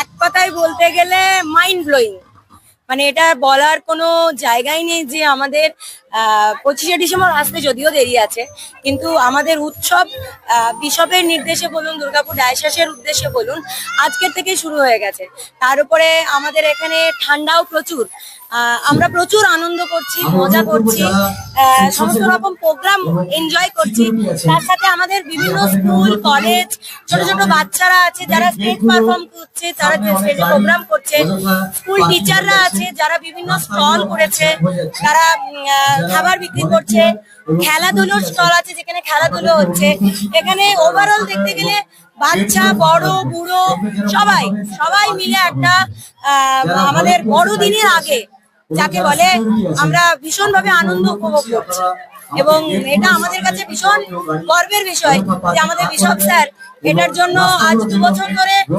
এক কথায় বলতে গেলে মাইন্ড ব্লোয়িং মানে এটা বলার কোনো জায়গাই নেই যে আমাদের পঁচিশে ডিসেম্বর আসতে যদিও দেরি আছে, কিন্তু আমাদের উৎসব বিশপের নির্দেশে বলুন, দুর্গাপুর ডায়শাসের উদ্দেশ্যে বলুন, আজকের থেকে শুরু হয়ে গেছে। তার উপরে আমাদের এখানে ঠান্ডাও প্রচুর। আমরা প্রচুর আনন্দ করছি মজা করছি সমস্ত রকম প্রোগ্রাম এনজয় করছি। তার সাথে আমাদের বিভিন্ন স্কুল কলেজ ছোট ছোট বাচ্চারা আছে যারা স্টেজ পারফর্ম করছে তারা স্টেজে প্রোগ্রাম করছে। স্কুল টিচাররা আছে যারা বিভিন্ন স্টল করেছে তারা খাবার বিক্রি করছে খেলাধুলোর স্টল আছে যেখানে খেলাধুলো হচ্ছে। এখানে ওভারঅল দেখতে গেলে বাচ্চা বড় বুড়ো সবাই সবাই মিলে একটা আহ, আমাদের বড়দিনের আগে যাকে বলে আমরা ভীষণ ভাবে আনন্দ উপভোগ করছি। এবং এটা আমাদের কাছে ভীষণ গর্বের বিষয় যে আমাদের বিশপ স্যার এটার জন্য আজ দু বছর ধরে